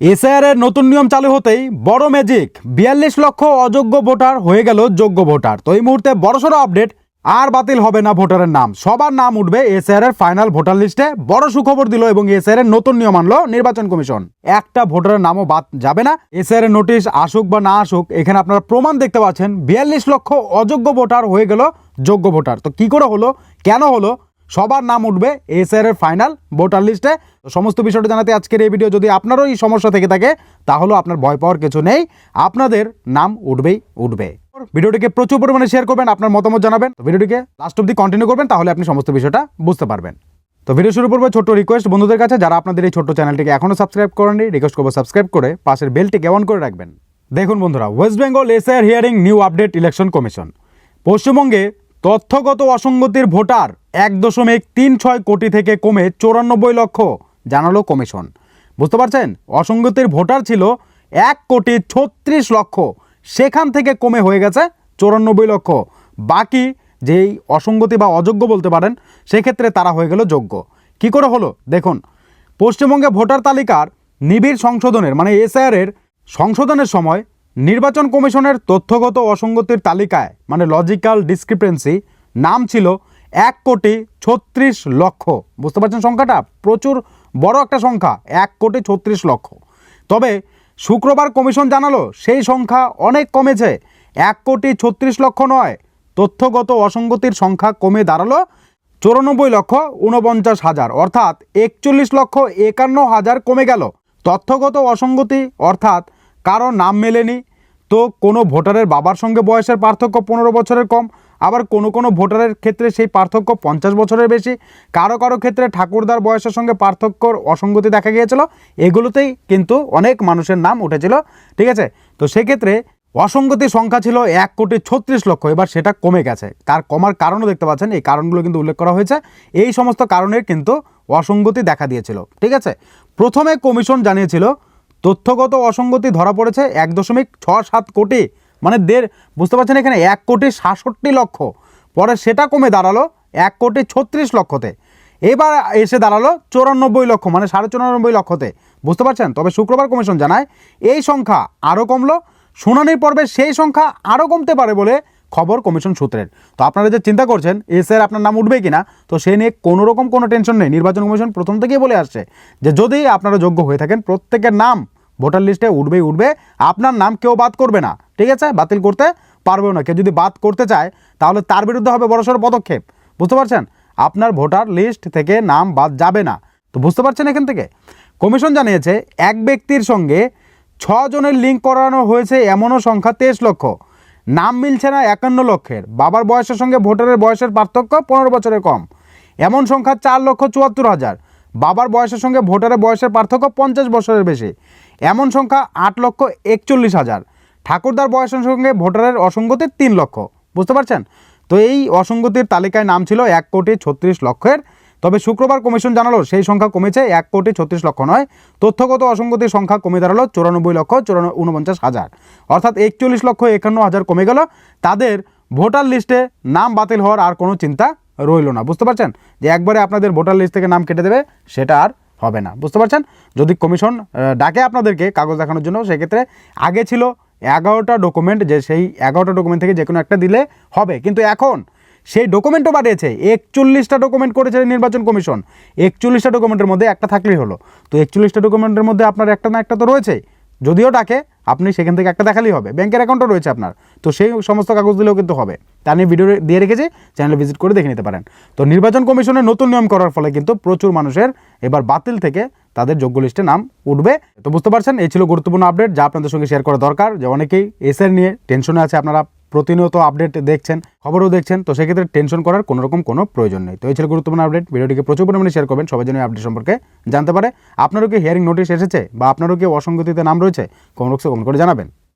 SIR এর নতুন নিয়ম চালু হতেই বড় ম্যাজিক বিয়াল্লিশ লক্ষ অযোগ্য ভোটার হয়ে গেল যোগ্য ভোটার। তো এই মুহূর্তে বড়সড় আপডেট আর বাতিল হবে না ভোটারের নাম। সবার নাম উঠবে এসআইআর এর ফাইনাল ভোটার লিস্টে বড় সুখবর দিল এবং এসআইআর এর নতুন নিয়ম আনলো নির্বাচন কমিশন। একটা ভোটারের নামও বাদ যাবে না। এসআইআর এর নোটিশ আসুক বা না আসুক, এখানে আপনারা প্রমাণ দেখতে পাচ্ছেন, বিয়াল্লিশ লক্ষ অযোগ্য ভোটার হয়ে গেল যোগ্য ভোটার। তো কি করে হলো? কেন হলো? সবার নাম উঠবে এসআর এর ফাইনাল ভোটার লিস্টে সমস্ত বিষয়টা জানাতে আজকের এই ভিডিও যদি আপনারও এই সমস্যা থেকে থাকে, তাহলে আপনার ভয় পাওয়ার কিছু নেই। আপনাদের নাম উঠবেই উঠবে। ভিডিওটিকে প্রচুর পরিমাণে শেয়ার করবেন, আপনার মতামত জানাবেন। ভিডিওটিকে লাস্ট অব্দি কন্টিনিউ করবেন, তাহলে আপনি সমস্ত বিষয়টা বুঝতে পারবেন। তো ভিডিও শুরু করব ছোট্ট রিকোয়েস্ট বন্ধুদের কাছে। যারা আপনাদের এই ছোট্ট চ্যানেলটিকে এখনও সাবস্ক্রাইব করেননি রিকোয়েস্ট করব সাবস্ক্রাইব করে পাশের বেলটিকে অন করে রাখবেন। দেখুন বন্ধুরা West Bengal SR hearing new update election commission পশ্চিমবঙ্গে তথ্যগত অসঙ্গতির ভোটার এক দশমিক তিন ছয় কোটি থেকে কমে চৌরানব্বই লক্ষ, জানালো কমিশন। বুঝতে পারছেন? অসঙ্গতির ভোটার ছিল এক কোটি ছত্রিশ লক্ষ, সেখান থেকে কমে হয়ে গেছে চৌরানব্বই লক্ষ। বাকি যেই অসঙ্গতি বা অযোগ্য বলতে পারেন, সেক্ষেত্রে তারা হয়ে গেল যোগ্য। কি করে হলো? দেখুন, পশ্চিমবঙ্গে ভোটার তালিকার নিবিড় সংশোধনের মানে এসআইআর এর সংশোধনের সময় নির্বাচন কমিশনের তথ্যগত অসঙ্গতির তালিকায় মানে লজিক্যাল ডিসক্রিপেন্সি নাম ছিল এক কোটি ছত্রিশ লক্ষ। বুঝতে পারছেন সংখ্যাটা? প্রচুর বড় একটা সংখ্যা, এক কোটি ছত্রিশ লক্ষ। তবে শুক্রবার কমিশন জানালো, সেই সংখ্যা অনেক কমেছে, এক কোটি ছত্রিশ লক্ষ নয়। তথ্যগত অসঙ্গতির সংখ্যা কমে দাঁড়াল চৌরানব্বই লক্ষ উনপঞ্চাশ হাজার, অর্থাৎ একচল্লিশ লক্ষ একান্ন হাজার কমে গেল। তথ্যগত অসঙ্গতি, অর্থাৎ কারও নাম মেলেনি তো কোনো ভোটারের বাবার সঙ্গে বয়সের পার্থক্য পনেরো বছরের কম, আবার কোনো কোনো ভোটারের ক্ষেত্রে সেই পার্থক্য পঞ্চাশ বছরের বেশি। কারও কারও ক্ষেত্রে ঠাকুরদার বয়সের সঙ্গে পার্থক্যর অসঙ্গতি দেখা গিয়েছিল, এগুলোতেই কিন্তু অনেক মানুষের নাম উঠেছিল, ঠিক আছে? তো সেক্ষেত্রে অসঙ্গতির সংখ্যা ছিল এক কোটি ছত্রিশ লক্ষ, এবার সেটা কমে গেছে। তার কমার কারণও দেখতে পাচ্ছেন, এই কারণগুলো কিন্তু উল্লেখ করা হয়েছে। এই সমস্ত কারণের কিন্তু অসঙ্গতি দেখা দিয়েছিল, ঠিক আছে? প্রথমে কমিশন জানিয়েছিল তথ্যগত অসঙ্গতি ধরা পড়েছে এক দশমিক ছ সাত কোটি মানে দেড়, বুঝতে পারছেন এখানে, এক কোটি সাতষট্টি লক্ষ। পরে সেটা কমে দাঁড়াল এক কোটি ছত্রিশ লক্ষতে। এবার এসে দাঁড়াল চৌরানব্বই লক্ষ মানে সাড়ে চুরানব্বই লক্ষতে। বুঝতে পারছেন? তবে শুক্রবার কমিশন জানায়, এই সংখ্যা আরও কমলো। শুনানির পর্বে সেই সংখ্যা আরও কমতে পারে বলে খবর কমিশন সূত্রের। তো আপনারা যে চিন্তা করছেন এসের আপনার নাম উঠবে কিনা, তো সে নিয়ে কোনো রকম কোনো টেনশন নেই। নির্বাচন কমিশন প্রথম থেকেই বলে আসছে যে, যদি আপনারা যোগ্য হয়ে থাকেন, প্রত্যেকের নাম ভোটার লিস্টে উঠবেই উঠবে। আপনার নাম কেউ বাদ করবে না, ঠিক আছে? বাতিল করতে পারবেও না। কেউ যদি বাদ করতে চায়, তাহলে তার বিরুদ্ধে হবে বড়সড় পদক্ষেপ। বুঝতে পারছেন? আপনার ভোটার লিস্ট থেকে নাম বাদ যাবে না। তো বুঝতে পারছেন এখান থেকে? কমিশন জানিয়েছে, এক ব্যক্তির সঙ্গে ছজনের লিঙ্ক করানো হয়েছে, এমনও সংখ্যা তেইশ লক্ষ। নাম মিলছে না একান্ন লক্ষের। বাবার বয়সের সঙ্গে ভোটারের বয়সের পার্থক্য পনেরো বছরের কম। এমন সংখ্যা চার লক্ষ চুয়াত্তর হাজার। বাবার বয়সের সঙ্গে ভোটারের বয়সের পার্থক্য পঞ্চাশ বছরের বেশি। এমন সংখ্যা আট লক্ষ একচল্লিশ হাজার। ঠাকুরদার বয়সের সঙ্গে ভোটারের অসঙ্গতি তিন লক্ষ। বুঝতে পারছেন? তো এই অসঙ্গতির তালিকায় নাম ছিল এক কোটি ছত্রিশ লক্ষের তবে শুক্রবার কমিশন জানালো, সেই সংখ্যা কমেছে এক কোটি ছত্রিশ লক্ষ নয়। তথ্যগত অসঙ্গতির সংখ্যা কমে দাঁড়াল চৌরানব্বই লক্ষ চৌরান উনপঞ্চাশ হাজার। অর্থাৎ একচল্লিশ লক্ষ একান্ন হাজার কমে গেল। তাদের ভোটার লিস্টে নাম বাতিল হওয়ার আর কোনো চিন্তা রইল না। বুঝতে পারছেন? যে একবারে আপনাদের ভোটার লিস্ট থেকে নাম কেটে দেবে, সেটা আর হবে না। বুঝতে পারছেন? যদি কমিশন ডাকে আপনাদেরকে কাগজ দেখানোর জন্য, সেক্ষেত্রে আগে ছিল এগারোটা ডকুমেন্ট, যে সেই এগারোটা ডকুমেন্ট থেকে যে কোনো একটা দিলে হবে। কিন্তু এখন সেই ডকুমেন্টও বাড়িয়েছে একচল্লিশটা ডকুমেন্ট করেছে নির্বাচন কমিশন। একচল্লিশটা ডকুমেন্টের মধ্যে একটা থাকলেই হলো। তো একচল্লিশটা ডকুমেন্টের মধ্যে আপনার একটা না একটা তো রয়েছে। যদিও ডাকে, আপনি সেখান থেকে একটা দেখালেই হবে। ব্যাংকের অ্যাকাউন্টও রয়েছে আপনার। তো সেই সমস্ত কাগজ দিলেও কিন্তু হবে। তা নিয়ে ভিডিও দিয়ে রেখেছি চ্যানেলে ভিজিট করে দেখে নিতে পারেন। তো নির্বাচন কমিশনের নতুন নিয়ম করার ফলে কিন্তু প্রচুর মানুষের এবার বাতিল থেকে তাদের যোগ্য লিস্টে নাম উঠবে। তো বুঝতে পারছেন, এই ছিল গুরুত্বপূর্ণ আপডেট যা আপনাদের সঙ্গে শেয়ার করা দরকার। যে অনেকেই এসএর নিয়ে টেনশনে আছে, আপনারা প্রতিনিয়ত আপডেট দেখছেন, খবরও দেখছেন, তো সেক্ষেত্রে টেনশন করার কোনো রকম কোনো প্রয়োজন নেই। তো এই ছিল গুরুত্বপূর্ণ আপডেট ভিডিওটিকে প্রচুর পরিমাণে শেয়ার করবেন, সবাই জন্য আপডেট সম্পর্কে জানতে পারে। আপনারও কি হিয়ারিং নোটিশ এসেছে বা আপনারও কি অসঙ্গতিতে নাম রয়েছে? কমেন্ট বক্সে করে জানাবেন।